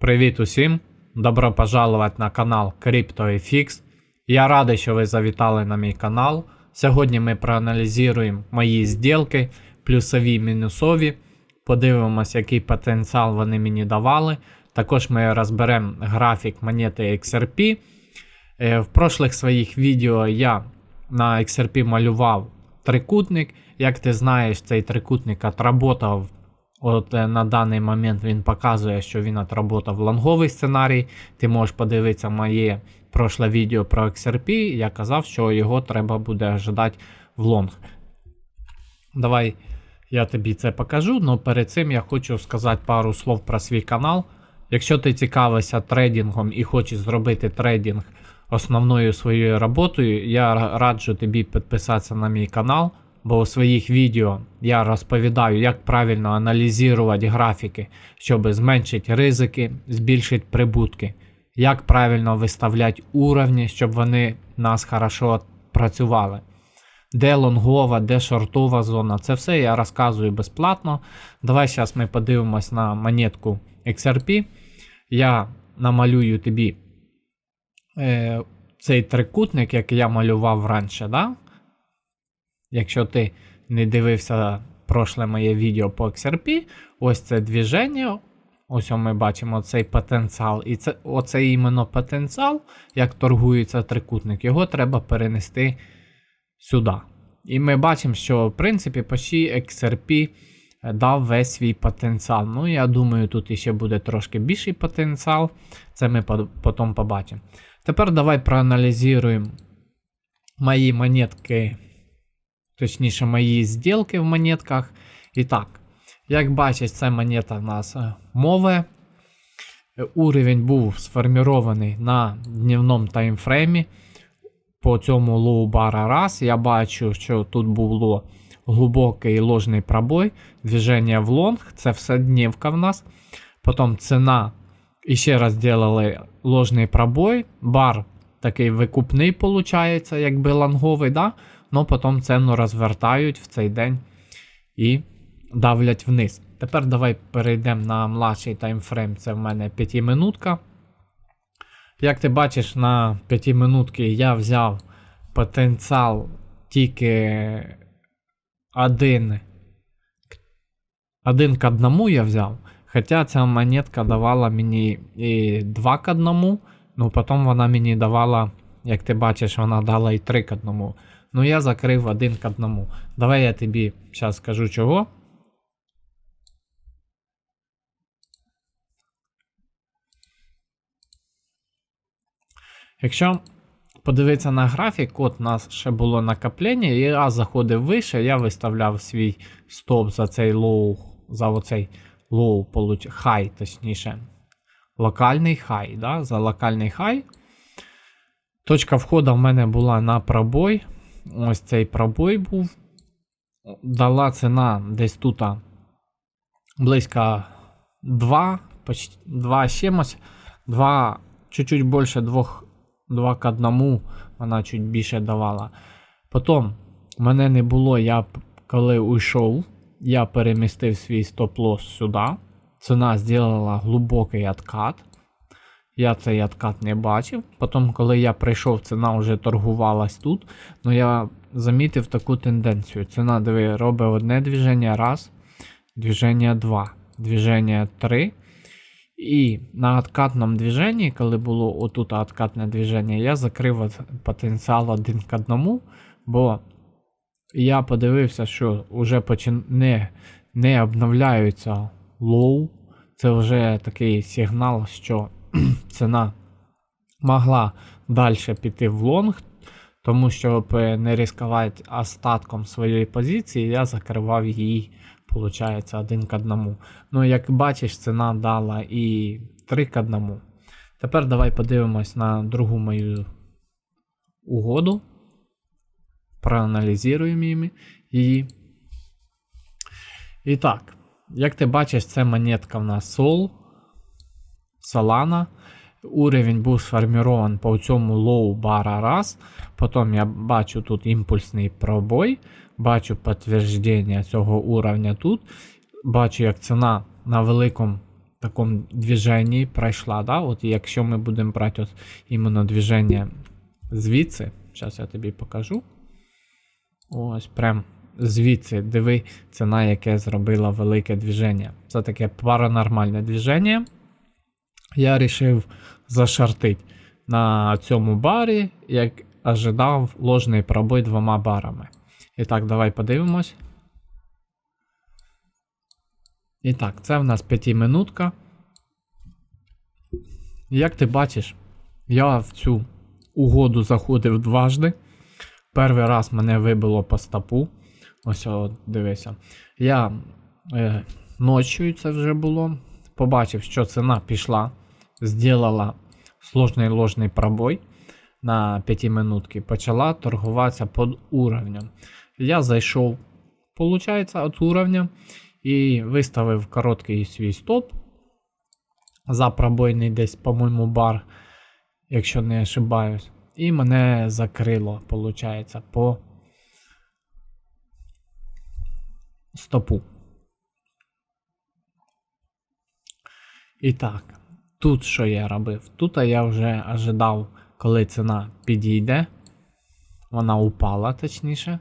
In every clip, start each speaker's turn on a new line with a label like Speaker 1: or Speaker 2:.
Speaker 1: Привіт усім! Добро пожаловать на канал CryptoFX. Я радий, що ви завітали на мій канал. Сьогодні ми проаналізуємо мої зділки, плюсові мінусові. Подивимось, який потенціал вони мені давали. Також ми розберемо графік монети XRP. Е, В прошлих своїх відео я на XRP малював трикутник. Як ти знаєш, цей трикутник отработав От е, на даний момент він показує, що він отработав лонговий сценарій. Ти можеш подивитися моє прошле відео про XRP. Я казав, що його треба буде ожидати в лонг. Давай я тобі це покажу, але перед цим я хочу сказати пару слов про свій канал. Якщо ти цікавишся трейдингом і хочеш зробити трейдинг основною своєю роботою, я раджу тобі підписатися на мій канал. Бо у своїх відео я розповідаю, як правильно аналізувати графіки, щоб зменшити ризики, збільшити прибутки, як правильно виставляти уровні, щоб вони нас хорошо працювали. Де лонгова, де шортова зона, це все я розказую безплатно. Давай зараз ми подивимось на монетку XRP. Я намалюю тобі е, цей трикутник, який я малював раніше. Да? Якщо ти не дивився прошле моє відео по XRP, ось це движення. Ось ми бачимо цей потенціал. І це, оцей іменно потенціал, як торгується трикутник, його треба перенести сюди. І ми бачимо, що в принципі почти XRP дав весь свій потенціал. Ну, я думаю, тут ще буде трошки більший потенціал. Це ми потім побачимо. Тепер давай проаналізуємо мої монетки точніше, мої зділки в монетках. І так, як бачиш, це монета в нас е, мове. Уровень був сформірований на дневному таймфреймі. По цьому лоу бара раз. Я бачу, що тут було глибокий ложний пробой, движення в лонг, це все днівка в нас. Потім ціна. І ще раз зробили ложний пробой. Бар такий викупний, виходить, якби лонговий. да? Но потім ціну розвертають в цей день і давлять вниз. Тепер давай перейдемо на младший таймфрейм. Це в мене 5 минутка. Як ти бачиш, на 5 минутки я взяв потенціал тільки один, один к одному я взяв. Хоча ця монетка давала мені і 2 к 1, ну потім вона мені давала, як ти бачиш, вона дала і 3 к 1. Ну я закрив один к одному. Давай я тобі зараз скажу чого. Якщо подивитися на графік, от у нас ще було накоплення, і раз заходив вище, я виставляв свій стоп за цей лоу, за оцей лоу, хай, точніше. Локальний хай. да, За локальний хай. Точка входу в мене була на пробой. Ось цей пробой був. Дала ціна десь тут близько 2, почти 2 чимось. 2, чуть-чуть більше 2, 2 к 1 вона чуть більше давала. Потім мене не було, я коли уйшов, я перемістив свій стоп-лосс сюди. Ціна зробила глибокий откат. Я цей откат не бачив. Потім, коли я прийшов, ціна вже торгувалась тут. Ну я замітив таку тенденцію. Ціна диви, робить одне движення, раз, движення два, движення три. І на откатному движенні, коли було отут откатне движення, я закрив потенціал один к одному, бо я подивився, що вже почин... не, не обновляються лоу. Це вже такий сигнал, що ціна могла далі піти в лонг, тому щоб не ризикувати остатком своєї позиції, я закривав її, виходить, один к одному. Ну, як бачиш, ціна дала і 3 к 1. Тепер давай подивимось на другу мою угоду. Проаналізуємо її. І так, як ти бачиш, це монетка в нас Sol. Solana. Уровень був сформірован по цьому лоу бара раз. Потім я бачу тут імпульсний пробой. Бачу підтвердження цього уровня тут. Бачу, як ціна на великому такому движенні пройшла. Да? От якщо ми будемо брати от іменно движення звідси, зараз я тобі покажу. Ось прям звідси, диви, ціна, яке зробила велике движення. Це таке паранормальне движення. Я вирішив зашартити на цьому барі, як ожидав ложний пробой двома барами. І так, давай подивимось. І так, це в нас п'ятиминутка. Як ти бачиш, я в цю угоду заходив дважди. Перший раз мене вибило по стопу. Ось от, дивися. Я е, ночою це вже було. Побачив, що ціна пішла, зробила сложний ложний пробой на 5 минутки, почала торгуватися під уровнем. Я зайшов, виходить, від уровня і виставив короткий свій стоп. За пробойний десь, по-моєму, бар, якщо не ошибаюсь. І мене закрило, виходить, по стопу. І так, тут що я робив? Тут я вже ожидав, коли ціна підійде. Вона упала, точніше.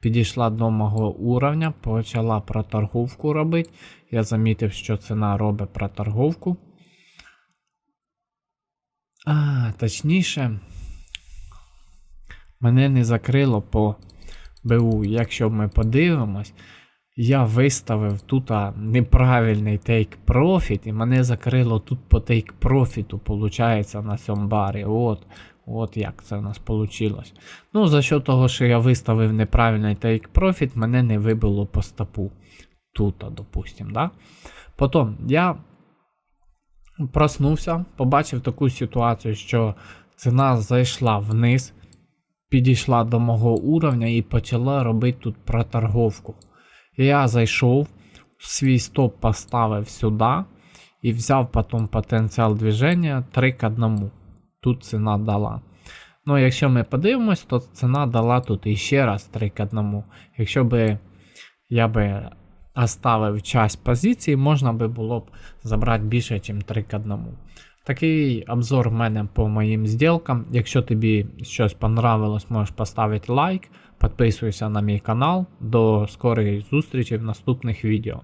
Speaker 1: Підійшла до мого уровня, почала проторговку робити. Я замітив, що ціна робить проторговку. А, точніше, мене не закрило по БУ. Якщо ми подивимось, я виставив тут неправильний take profit, і мене закрило тут по take profit, виходить, на цьому барі. От, от як це у нас вийшло. Ну, за що того, що я виставив неправильний take profit, мене не вибило по стопу. Тут, допустим, да? Потім я проснувся, побачив таку ситуацію, що ціна зайшла вниз, підійшла до мого уровня і почала робити тут проторговку. Я зайшов, свій стоп поставив сюди і взяв потім потенціал движення 3 к 1. Тут ціна дала. Ну, якщо ми подивимось, то ціна дала тут іще раз 3 к 1. Якщо би я би оставив часть позиції, можна би було б забрати більше, ніж 3 к 1. Такий обзор в мене по моїм зділкам. Якщо тобі щось понравилось, можеш поставити лайк, підписуйся на мій канал. До скорої зустрічі в наступних відео.